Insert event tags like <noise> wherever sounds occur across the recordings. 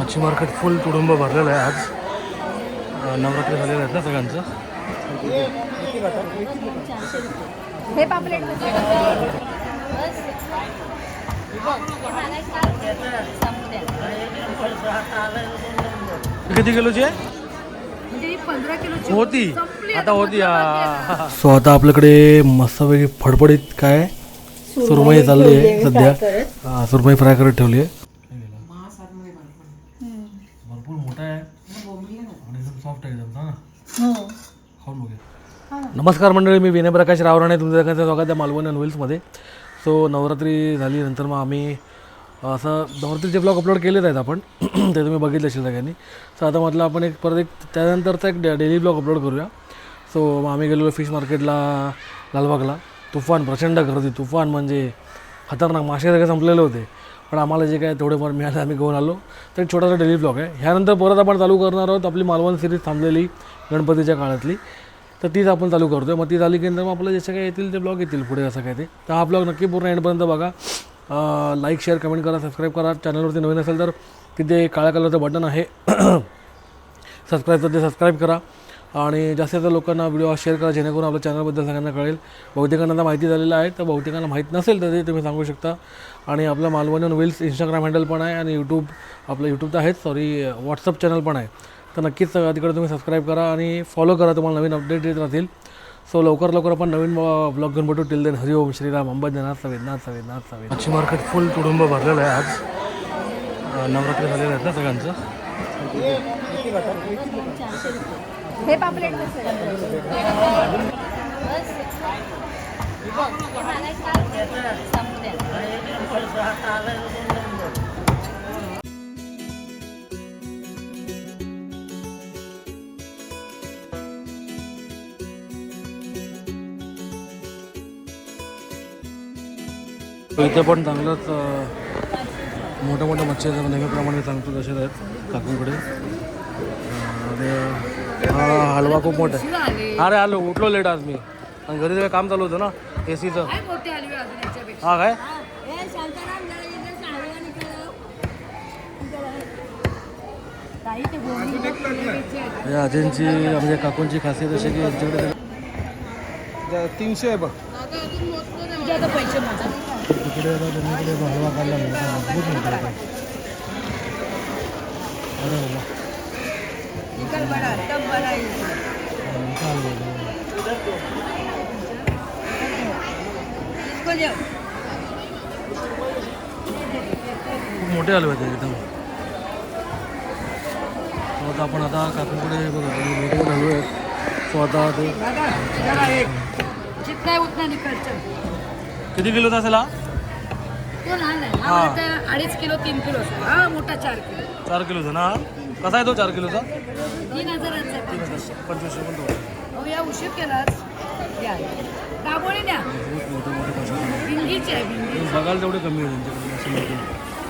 मच्छी मार्केट फुल तुडुंब भरलेलं आहे आज. नवरात्री झालेलं आहेत ना सगळ्यांचं? हे पापलेट. किती किलोची आहे? म्हणजे ही होती. आता होती सो आता आपल्याकडे मस्तपैकी फडफडीत काय? सुरमई चालली आहे सध्या. हा, सुरमई फ्राय करत ठेवली आहे भरपूर मोठा आहे आणि एकदम सॉफ्ट एकदम हो. खाऊन बघूया. नमस्कार मंडळी मी विनय प्रकाश रावराणे तुमचं सगळ्यांचं स्वागत आहे मालवण अँड व्हील्समध्ये सो नवरात्री झाली नंतर मग आम्ही असं नवरात्रीचे ब्लॉग अपलोड केलेत आहेत आपण. <clears throat> ते तुम्ही बघितले असेल सगळ्यांनी. सो आता म्हटलं आपण एक परत एक त्यानंतरचा एक डेली ब्लॉग अपलोड करूया. सो मग आम्ही गेलेलो फिश मार्केटला लालबागला. तुफान प्रचंड गर्दी. तुफान म्हणजे खतरनाक. मासे सगळे संपलेले होते. पण आम्हाला जे काय थोडेफार मिळालं आम्ही घेऊन आलो. तर एक छोटासा डेली ब्लॉग आहे. ह्यानंतर परत आपण चालू करणार आहोत आपली मालवण सिरीज थांबलेली गणपतीच्या काळातली. तर तीच आपण चालू करतोय. मग ती झाली की नंतर मग आपलं जसे काय येतील ते ब्लॉग येतील पुढे असं काय ते. तर हा ब्लॉग नक्की पूर्ण एंडपर्यंत बघा. लाईक शेअर कमेंट करा सबस्क्राईब करा. चॅनलवरती नवीन असेल तर तिथे काळ्या कलरचं बटन आहे. <clears throat> सबस्क्राईबचं ते सबस्क्राईब करा. आणि जास्तीत जास्त लोकांना व्हिडिओ शेअर करा जेणेकरून आपल्या चॅनलबद्दल सगळ्यांना कळेल. बहुतेकांना आता माहिती झालेलं आहे तर बहुतेकांना माहीत नसेल तर ते तुम्ही सांगू शकता. आणि आपलं मालवण विल्स इंस्टाग्राम हँडल पण आहे आणि यूट्यूब आपलं यूट्यूब तर आहेच सॉरी व्हॉट्सअप चॅनल पण आहे. तर नक्कीच तिकडे तुम्ही सबस्क्राईब करा आणि फॉलो करा तुम्हाला नवीन अपडेट येत राहतील. सो लवकर लवकर आपण नवीन ब्लॉग घेऊन भेटू. टिल देन हरिओम श्रीराम अंबजनाथ सवेदनाथ सवेदनाथ सवेद मच्छी मार्केट फुल तुडुंब भरलेलं आहे आज. नवरात्री झालेलं आहेत ना सगळ्यांचं? हे पापलेट कसं पण चांगलंच मोठ्या मोठ्या मच्छी नेहमीप्रमाणे सांगतो तसेच आहेत काकूंकडे. आणि हा हलवा खूप मोठा. आहे. अरे आलो उठलो लेट आज मी. आणि घरी सगळं काम चालू होतं ना ए सीचं हा काय. या अजयंची म्हणजे काकूंची खासियत अशी की यांच्याकडे तीनशे आहे बघ. तिकडे आता त्यांच्याकडे हलवा काढला मोठा मजबूत मोठा होता अरे वा खूप मोठे हलवे आहेत एकदम. आता आपण आता काकूंकडे बघा मोठे मोठे हलवे आहेत. सो आता ते किती किलोचा असेल हा? अडीच किलो तीन किलो हा मोठा चार किलो. चार किलोचा ना? हा? कसा आहे तो चार किलोचा? तीन हजाराचा आहे पंचवीसशे. पंचवीसशे पण तो. अहो या उशीर केलाच या. दाबोळी द्या बहुत मोठे मोठे पैसे आहेत. भिंगीची आहे भिंगी बघायला तेवढे कमी आहे त्यांच्याकडे असं मोठे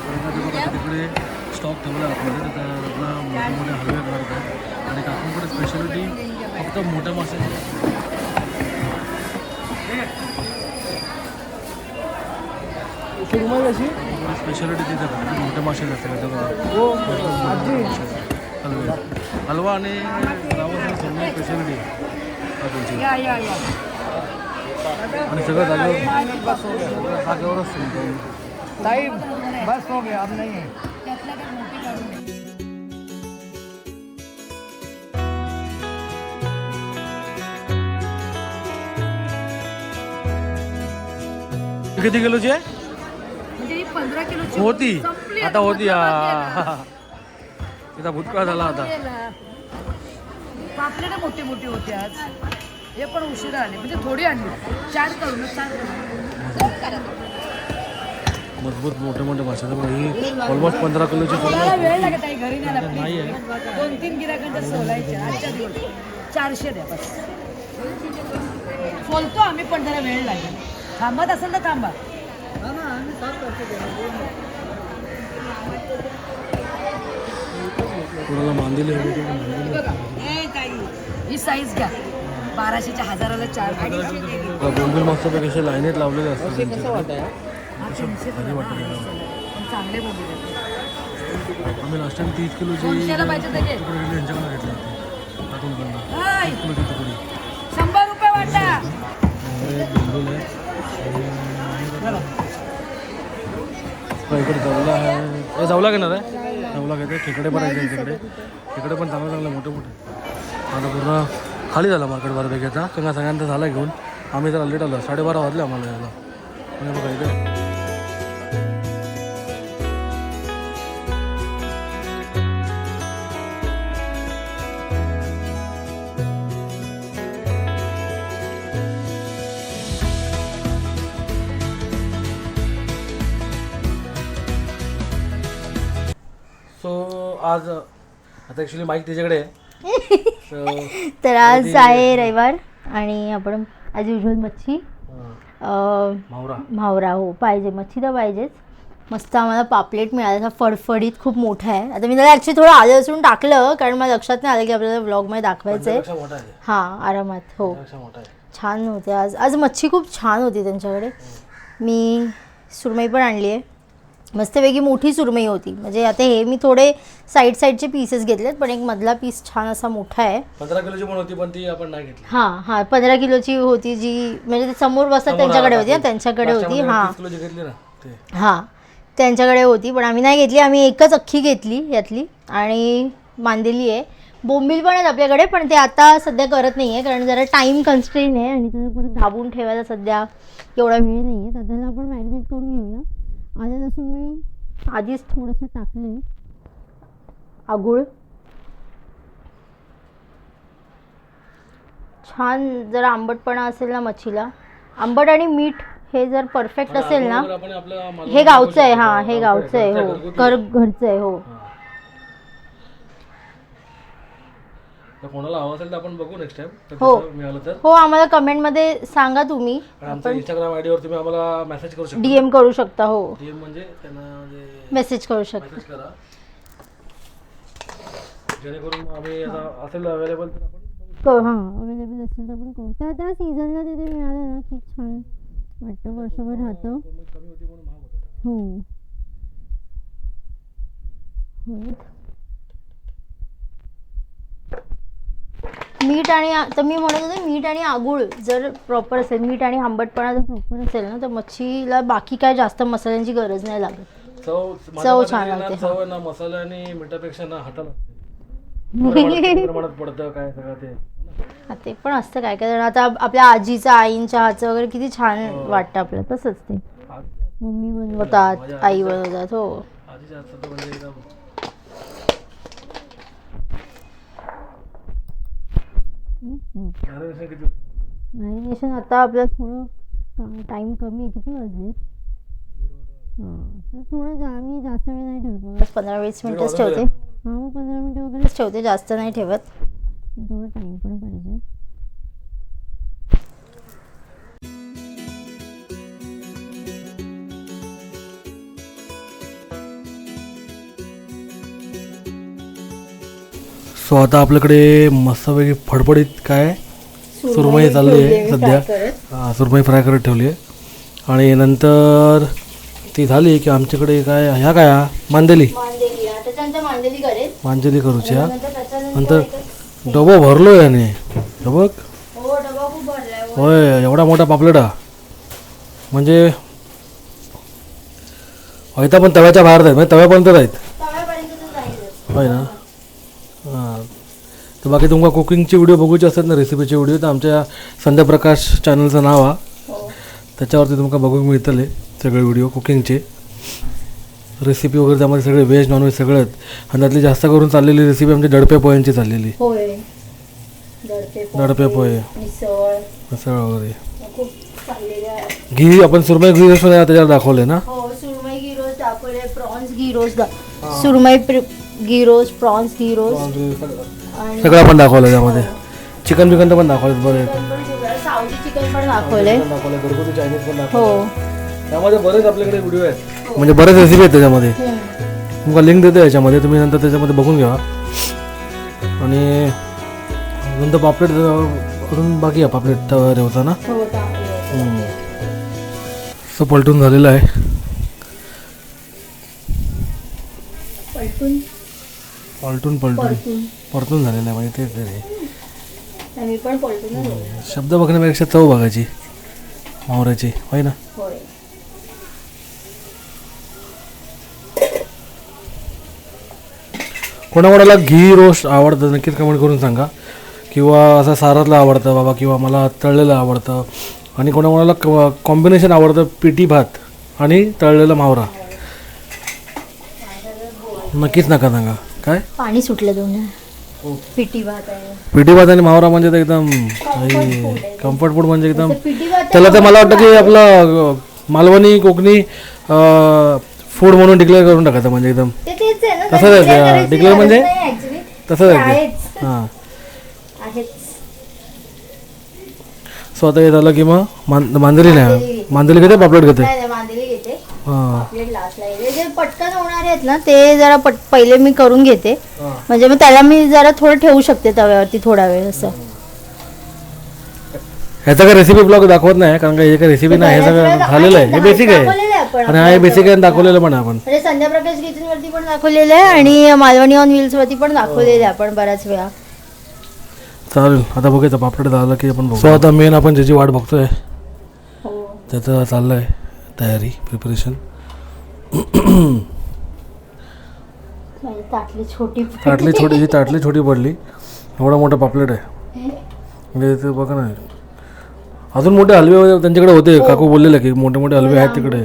कारण का ते बघा तिकडे स्टॉक ठेवला आतमध्ये तर त्यातला मोठे मोठे हलवे करत आहेत. आणि काकूंकडे स्पेशालिटी फक्त मोठ्या कशी? स्पेशालिटी तिथे मोठ्या माशाची असते का? हो. आजी हलवे. हलवा आणि स्पेशालिटी आणि सगळं जागेवर जागेवरच ताई बस हो गया अब नहीं है. किती किलोची आहे? पंधरा होती. आता होती हा. तिचा भूतकाळ झाला आता. पापलेट मोठी मोठी होती आज. हे पण उशिरा आले. म्हणजे थोडी आणली. चार करून चार करून. मजबूत मोठे मोठे. बघा, ही ऑलमोस्ट पंधरा किलोची वेळ लागत आहे घरी नाही. दोन तीन गिराकांच्या सोलायचे आजच्या दिवस. चारशे द्या बस. सोलतो आम्ही पण जरा वेळ लागेल. थांबत असेल तर थांबा. पण मांदिले. बघा ए ताई ही साईज घ्या. बाराशेच्या हजाराला चार बोंबील मस्तपैकी असे लाईनीत लावलेले असतात चांगले बोलले आम्ही लास्ट टाइम तीस किलोची दोनशेला पाहिजे ते घे. तुकडे गेली यांच्याकडे घेतली होती. शंभर रुपये वाटा. आहे. आणि इकडे जवला आहे. जवला घेणार आहे? जवला घेते खेकडे पण आहेत त्यांच्याकडे खेकडे पण चांगले चांगले मोठे मोठे. आता पूर्ण खाली झाला मार्केट बऱ्यापैकी आता. कारण सगळ्यांचा झाला घेऊन. आम्ही जरा लेट आलो. साडेबारा वाजले आम्हाला यायला. आणि बघा इथे आज आता ॲक्च्युली माईक त्याच्याकडे आहे. <laughs> So, तर आज आहे रविवार आणि आपण ॲज युजल मच्छी अं, मावरा. म्हावरा हो पाहिजे मच्छी तर पाहिजेच. मस्त आम्हाला पापलेट मिळाला असा फडफडीत खूप मोठा आहे. आता मी त्याला ॲक्च्युली थोडं आलं असून टाकलं कारण मला लक्षात नाही आलं की आपल्याला ब्लॉगमध्ये दाखवायचं आहे. पेक्षा मोठा आहे. हां आरामात हो. पेक्षा मोठा आहे. छान होते आज. आज मच्छी खूप छान होती त्यांच्याकडे. मी सुरमई पण आणली आहे. मस्तपैकी मोठी सुरमई होती. म्हणजे आता हे मी थोडे साईड साईडचे पीसेस घेतलेत पण एक मधला पीस छान असा मोठा आहे. पंधरा किलोची पण होती पण ती आपण नाही घेतली. हां हां पंधरा किलोची होती जी म्हणजे ते समोर बसतात त्यांच्याकडे होती ना त्यांच्याकडे होती हां. हां त्यांच्याकडे होती पण आम्ही नाही घेतली आम्ही एकच अख्खी घेतली यातली. आणि बांधलेली आहे. बोंबील पण आहेत आपल्याकडे पण ते आता सध्या करत नाही आहे कारण जरा टाईम कन्स्ट्रेन आहे आणि त्याला परत दाबून ठेवायला सध्या एवढा वेळ नाही आहे तर त्याला आपण मॅरिनेट करून घेऊया. आधी लसूण मी आधीच थोडंसं टाकलं आगुळ छान जर आंबटपणा असेल ना मच्छीला आंबट आणि मीठ हे जर परफेक्ट असेल ना हे गावचं आहे हा. हे गावचं आहे हो. घर घरचं आहे हो कोणाला हवं असेल तर आपण बघू नेक्स्ट टाइम तर हो. तिथं मिळालं तर. हो आम्हाला कमेंटमध्ये सांगा तुम्ही. आणि आमच्या इंस्टाग्राम आयडीवर तुम्ही आम्हाला मेसेज करू शकता. डी एम करू शकता हो. डीएम म्हणजे त्यांना म्हणजे मेसेज करू शकता. मेसेज करा. जेणेकरून आम्ही आता असेल अवेलेबल तर आपण बघू. क- हाँ अवेलेबल असेल तर पण करू. त्या त्या सीझनला तिथे मिळालं ना की छान वाटतं वर्षभर राहतं. मग कमी होती म्हणून महाग होता. हो. होय. मीठ आणि तर मी म्हणत होते मीठ आणि आगूळ जर प्रॉपर असेल मीठ आणि आंबटपणा जर प्रॉपर असेल ना तर मच्छीला बाकी काय जास्त मसाल्यांची गरज नाही लागत. चव छान लागते, चव ना मसाला आणि मिठापेक्षा ना हाताला प्रमाणात किती प्रमाणात पडतं काय सगळं ते. हा, ते पण असतं काय काय जण. आता आपल्या आजीचं आईंच्या हातचं वगैरे किती छान वाटतं आपल्याला तसंच ते. मम्मी बनवतात आई बनवतात हो. आधीच्या हातचं तर म्हणजे एकदम Marination किती होतं? मॅरिनेशन आता आपल्याला थोडं टाईम कमी आहे. किती वाजले? हां थोडं जा मी जास्त वेळ नाही ठेवत. पंधरा वीस मिनटच ठेवते. हां मग पंधरा मिनटं वगैरेच ठेवते जास्त नाही ठेवत. थोडं टाईम सो आता आपल्याकडे मस्तपैकी फडफडीत काय? सुरमई चालली आहे सध्या. हा, सुरमई फ्राय करत ठेवली आहे. आणि नंतर ती झाली की आमच्याकडे काय ह्या काय हा? मांदेली. करेल. मांदेली करूच्या नंतर डबो भरलो याने. हे बघ हो भरलाय होय एवढा मोठा पापलेट. हा म्हणजे व्हायता पण तव्याच्या बाहेर आहेत म्हणजे तव्यापर्यंत जाईलच होय ना? हां. तर बाकी तुमका कुकिंगचे व्हिडिओ बघूचे असतात ना रेसिपीचे व्हिडिओ तर आमच्या संध्या प्रकाश चॅनलचं नाव हा. हो. त्याच्यावरती तुमका बघूक मिळतले सगळे व्हिडिओ कुकिंगचे. रेसिपी वगैरे त्यामध्ये सगळे व्हेज नॉनव्हेज सगळं आणि त्यातली जास्त करून चाललेली रेसिपी आमची दडपे पोह्यांची चाललेली. होय. दडपे पोहे मिसळ. वगैरे. घी आपण सुरमई घी रस त्याच्यावर दाखवले ना? हो सुरमई घी रोज दाखवले प्रॉन्स घी रोज सुरमई प्र- घी रोज प्रॉन्स घी रोज आणि सगळं आपण दाखवलं त्यामध्ये. चिकन बिकन तर पण दाखवलं बरे सावजी चिकन पण दाखवले दाखवलं घरगुती चायनीज पण हो. त्यामध्ये बरेच आपल्याकडे व्हिडिओ आहेत. म्हणजे बरेच रेसिपी आहेत त्याच्यामध्ये. हम्म. तुम्हाला लिंक देतो याच्यामध्ये तुम्ही नंतर त्याच्यामध्ये बघून घ्या. आणि नंतर पापलेट करून बाकी आहे पापलेट तव्यावर होता ना? हो. असं पलटून झालेलं आहे. पलटून? पलटून पलटून. परतून झालेलं आहे म्हणजे तेच ते पण. शब्द बघण्यापेक्षा चव बघायची. मावऱ्याची होय ना? कोणाकोणाला घी रोस्ट आवडतं नक्कीच कमेंट करून सांगा. किंवा असं सारातलं आवडतं बाबा किंवा मला तळलेलं आवडतं. आणि कोणाकोणाला कॉम्बिनेशन आवडतं पिठी भात आणि तळलेला मावरा. नक्कीच नका सांगा. काय? पाणी सुटलं दोन. भात आहे. पिठी भात आणि मावरा म्हणजे तर एकदम कम्फर्ट फूड म्हणजे एकदम भात त्याला तर मला वाटतं की आपलं मालवणी कोकणी फूड म्हणून डिक्लेअर करून टाकायचं म्हणजे एकदम. ते तेच आहे ना तसंच आहे हा. गरज म्हणजे? तसंच आहे आहेच. ते. हां. सो आता हे झालं की मग मांजरी नाही मांजरी घेते पापलेट घेते? नाही मांदेली घेते हां प्लेट लास्टला येते जे पटकन होणारे आहेत ना ते जरा पट पहिले मी करून घेते. म्हणजे मग त्याला मी जरा थोडं ठेवू शकते तव्यावरती थोडा वेळ असं. ह्याचा काय रेसिपी ब्लॉग दाखवत नाही कारण का हे काय रेसिपी नाही हे सगळं झालेलं आहे. हे बेसिक आहे. आणि हा हे बेसिक आहे आणि दाखवलेलं पण आहे आपण. म्हणजे संध्या प्रकाश किचन वरती पण दाखवलेलं आहे आणि मालवणी ऑन व्हील्स वरती पण दाखवलेलं आहे आपण बऱ्याच वेळा. चालेल आता बघायचं पापलेट झालं की आपण सो आता मेन आपण ज्याची वाट बघतोय हो. त्याचं चाललं आहे तयारी प्रिपरेशन ताटली छोटी ताटली छोटी ही ताटली छोटी पडली. एवढा मोठा पापलेट आहे. म्हणजे ते बघा ना. अजून मोठे हलवे त्यांच्याकडे होते. काकू बोललेले की मोठे मोठे हलवे आहेत तिकडे.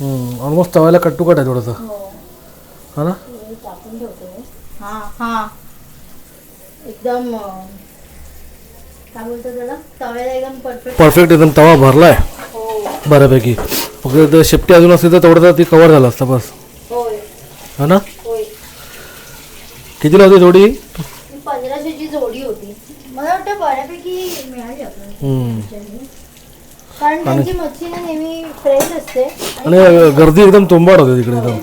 ऑलमोस्ट तव्याला कट टू कट आहे थोडंसं. हा. ना? हा हा. एकदम अं, काय बोलतो त्याला? तव्याला एकदम परफेक्ट परफेक्ट एकदम तवा भरलाय. हो. बऱ्यापैकी. फक्त जर शेपटी अजून असती तर तेवढं तर ती कवर झालं असतं बस. होय. हा ना? होय. कितीला होती जोडी? ही पंधराशेची जोडी होती. मला वाटतं बऱ्यापैकी मिळाली आपल्याला. हम्म. कारण त्यांची मच्छी ना नेहमी फ्रेश असते. आणि गर्दी एकदम तुंबाड होते तिकडे एकदम.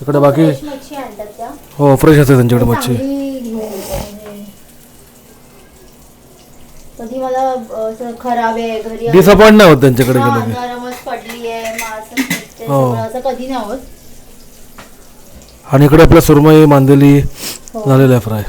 इकडे बाकी फ्रेश मच्छी आणतात त्या. हो फ्रेश असते त्यांच्याकडे मच्छी. चांगली घेऊन येतात म्हणजे. कधी मला असं खराब आहे घरी डिसअपॉइंट नाही होत त्यांच्याकडे हा, गेलं की पडली आहे हो. असं कधी नाही होत आणि इकडे आपल्या सुरमई मांदेली हो. झालेलं आहे फ्राय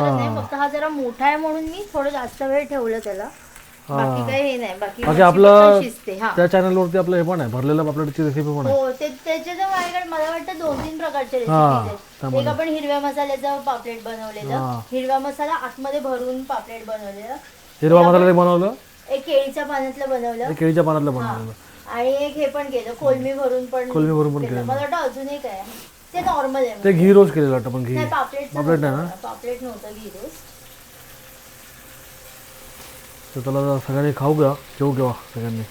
नाही. फक्त हा जरा मोठा आहे म्हणून मी थोडं जास्त वेळ ठेवलं त्याला. बाकी काही हे नाही. बाकी बाकी मच्छी आपलं शिजते? हा. त्या चॅनलवरती आपलं हे पण आहे. भरलेलं पापलेटची रेसिपी पण आहे. हो ते त्याचे तर माझ्याकडे मला वाटतं दोन तीन प्रकारचे हा, रेसिपीज आहेत. एक आपण हिरव्या मसाल्याचं पापलेट बनवलेलं. हा. हिरवा मसाला आतमध्ये भरून पापलेट बनवलेलं. हिरवा मसाला बनवलं? एक केळीच्या पाण्यातलं बनवलं. केळीच्या पानातलं हा. बनवलेलं आणि एक हे पण केलं. कोलमी भरून पण कोलमी भरून पण केलं. मला वाटतं अजून एक आहे. ते नॉर्मल आहे. ते घी रोज केलेलं वाटतं पण घी. नाही पापलेट पापलेट नाही ना? पापलेट नव्हतं घी रोज. तर त्याला सगळ्यांनी खाऊ घ्या जेवू घ्या सगळ्यांनी.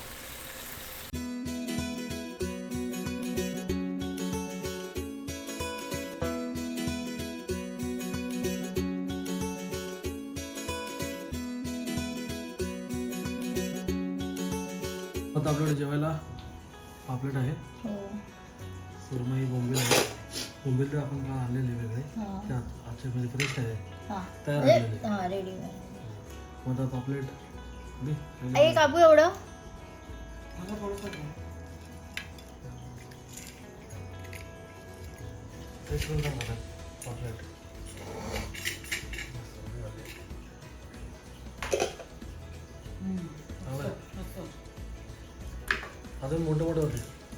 अजून मोठे मोठे होते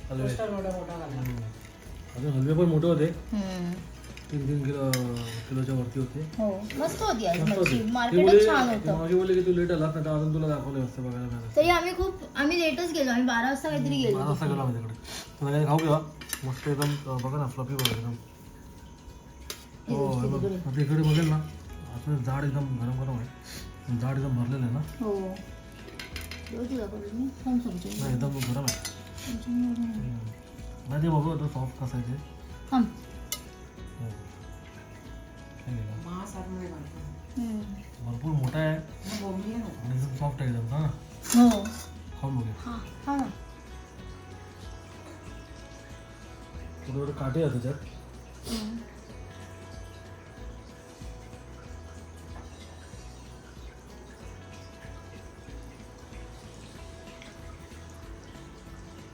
हलवे. अजून हलवे पण मोठे होते तीन तीन किलो किलोच्या वरती होते हो मस्त होती आज मस्त मच्छी होते. ती मार्केटच बोलली- छान ती होतं मावशी बोलली की तू लेट आलास नाही तर अजून तुला दाखवले असते बघायला मिळालं तरी आम्ही खूप आम्ही लेटच गेलो आम्ही बारा वाजता काहीतरी गेलो. मला असं गेला माझ्याकडे तुला काही खाऊ घ्या मस्त एकदम अं, बघा ना फ्लफी बघा एकदम. हो हे बघ आता इकडे. बघेल ना असं जाड एकदम गरम गरम आहे. जाड एकदम भरलेलं आहे ना? हो. देऊ तुला करून मी? थांब चमचे. नाही एकदम गरम आहे. हम्म. नाही ते बघू आता सॉफ्ट कसं आहे ते. थांब. हो. हे घे ना. हम्म. भरपूर मोठा आहे. आणि एकदम सॉफ्ट आहे एकदम हा ना? हो. खाऊन बघूया हा हा ना थोडे थोडे काटे आहे त्याच्यात हम्म.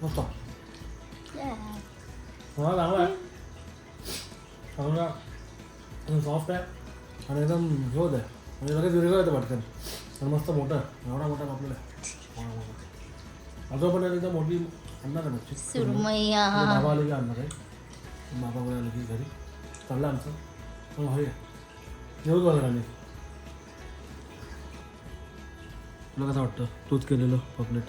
मस्त Yeah. हा चांगला आहे चांगला सॉफ्ट आहे आणि एकदम हे होत आहे म्हणजे लगेच विरघळ येतं पटकन आणि मस्त मोठं आहे एवढा मोठा आपल्याला अजून पण एकदम मोठी आणणार आहे मच्छी सुरमई. बाबा आले की आणणार आहे. बाबा वगैरे आले की घरी. चाललं आमचं. हो हे येऊ बघा आम्ही तुला कसं वाटतं? तूच केलेलं पॉपलेट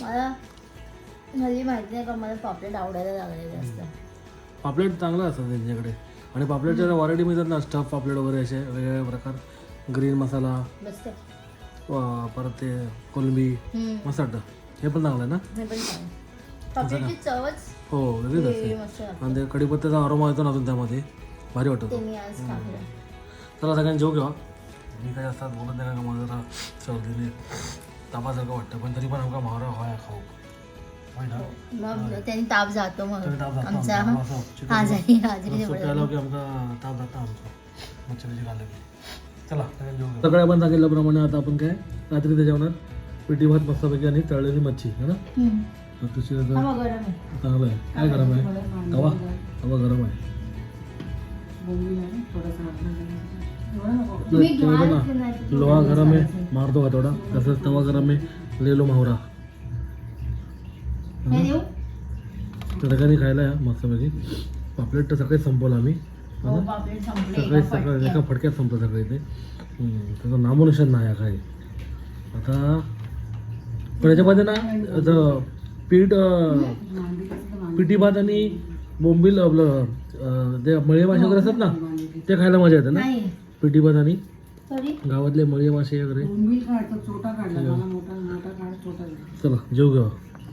मला माहिती नाही का मला पापलेट आवडायला लागले जास्त. पापलेट चांगलं असतं त्यांच्याकडे. आणि पापलेटच्या व्हरायटी मिळतात ना स्टफ पापलेट वगैरे असे वेगवेगळे प्रकार. ग्रीन मसाला. मस्त. परत ते कोलंबी वाटतं हे पण चांगलं आहे ना? हे पण छान पापलेटची चवच हो वेगळीच वेगळी असते. मस्त. आणि ते कढीपत्त्याचा अरोमा येतो ना अजून त्यामध्ये. भारी वाटतं ते. तो. मी आज टाकलं चला सगळ्यांनी जेव घ्या. मी काय असतात बोलत नाही का मला जरा सर्दीने तापासारखं वाटतं पण तरी पण आमका महारा व्हाया खाऊ. होय ना? मग त्यांनी ताप जातो मग. तरी ताप जातो आमचा आमचा. असं चिकन. प्यायला की आमचा ताप जाता आमचा. की. चला सकाळी आपण? सांगितल्याप्रमाणे आता आपण काय? रात्रीच्या जेवणात पिठी भात मस्तपैकी आणि तळलेली मच्छी है ना. तर तुझी हा, चांगलं आहे. काय गरम आहे? तवा. तवा गरम आहे? लोहा गरम आहे मारतो का थोडा तसंच तवा गरम आहे लेलो मावरा. हे देऊ? तडकाने खायला या मस्तपैकी. पापलेट तर सकाळी संपवलं आम्ही. हो पापलेट संपले सकाळी एका सकाळी एका फटक्यात. संपलं सगळं ते त्याचं नामोनिशान नाही आहे. काही आता पण याच्यामध्ये ना आता पीठ पिठी भात आणि बोंबील आपलं ते मळे मासे वगैरे असतात ना ते खायला मजा येते ना? नाही. पिठी भात आणि गावातले मळे मासे वगैरे. चला जेव घेऊ